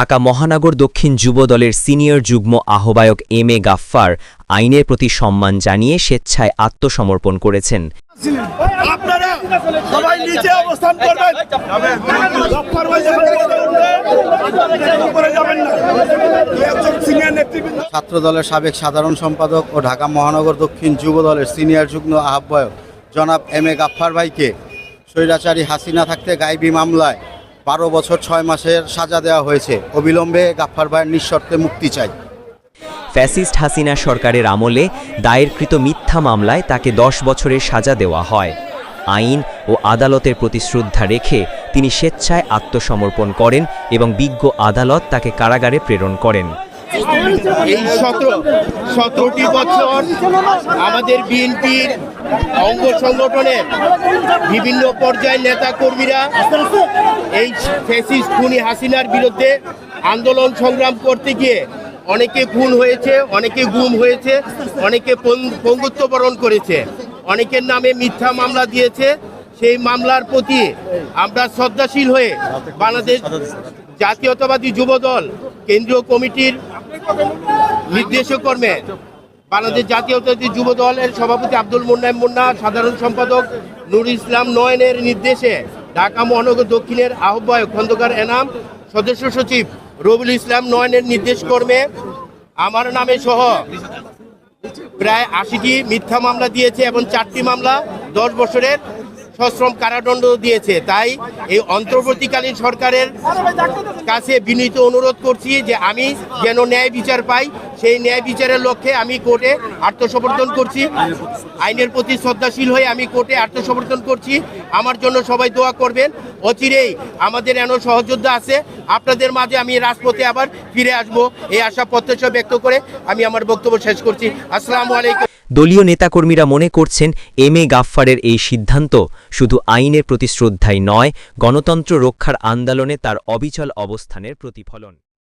ঢাকা মহানগর দক্ষিণ যুব দলের সিনিয়র যুগ্ম আহ্বায়ক এম এ গাফফার আইনের প্রতি সম্মান জানিয়ে স্বেচ্ছায় আত্মসমর্পণ করেছেন। আপনারা সবাই নিচে অবস্থান করবেন। ছাত্র দলের সাবেক সাধারণ সম্পাদক ও ঢাকা মহানগর দক্ষিণ যুব দলের সিনিয়র যুগ্ম আহ্বায়ক জনাব এম এ গাফফার ভাইকে স্বৈরাচারী হাসিনা থাকতে গাইবি মামলায় বারো বছর ছয় মাসের সাজা দেওয়া হয়েছে। অবিলম্বে গাফফার ভাইয়ের নিঃশর্তে মুক্তি চাই। ফ্যাসিস্ট হাসিনা সরকারের আমলে দায়েরকৃত মিথ্যা মামলায় তাকে দশ বছরের সাজা দেওয়া হয়। আইন ও আদালতের প্রতি শ্রদ্ধা রেখে তিনি স্বেচ্ছায় আত্মসমর্পণ করেন এবং বিজ্ঞ আদালত তাকে কারাগারে প্রেরণ করেন। এই সতেরো, সতেরোটি বছর আমাদের বিএনপির অঙ্গ সংগঠনের বিভিন্ন পর্যায়ের নেতা কর্মীরা এই ফেসিস্ট খুনি হাসিনার বিরুদ্ধে আন্দোলন সংগ্রাম করতে গিয়ে অনেকে খুন হয়েছে, অনেকে গুম হয়েছে, অনেকে পঙ্গুত্ব বরণ করেছে। অনেকের নামে মিথ্যা মামলা দিয়েছে। সেই মামলার প্রতি আমরা শ্রদ্ধাশীল হয়ে বাংলাদেশ জাতীয়তাবাদী যুবদল, কেন্দ্রীয় কমিটির নির্দেশকর্মে বাংলাদেশ জাতীয়তাবাদী যুব দলের সভাপতি আব্দুল মুন্নাইম মুন্না, সাধারণ সম্পাদক নুর ইসলাম নয়নের নির্দেশে ঢাকা মহানগর দক্ষিণের আহ্বায়ক খন্দকার এনাম, সদস্য সচিব রবিউল ইসলাম নয়নের নির্দেশ কর্মে আমার নামে সহ প্রায় আশিটি মিথ্যা মামলা দিয়েছে এবং চারটি মামলা দশ বছরের সশ্রম কারাদণ্ড দিয়েছে। তাই এই অন্তর্বর্তীকালীন সরকারের কাছে বিনীত অনুরোধ করছি যে আমি যেন ন্যায় বিচার পাই, সেই ন্যায় বিচারের লক্ষ্যে আমি কোর্টে আত্মসমর্পণ করছি। আইনের প্রতি শ্রদ্ধাশীল হয়ে আমি কোর্টে আত্মসমর্পণ করছি। আমার জন্য সবাই দোয়া করবেন। অচিরেই আমাদের এন সহযোদ্ধা আছে। আপনাদের মাঝে আমি রাজপথে আবার ফিরে আসব। এই আশা প্রত্যাশা ব্যক্ত করে আমি আমার বক্তব্য শেষ করছি। আসসালামু আলাইকুম। দলীয় নেতাকর্মীরা মনে করছেন এম এ গাফফারের এই সিদ্ধান্ত শুধু আইনের প্রতি শ্রদ্ধাই নয়, গণতন্ত্র রক্ষার আন্দোলনে তার অবিচল অবস্থানের প্রতিফলন।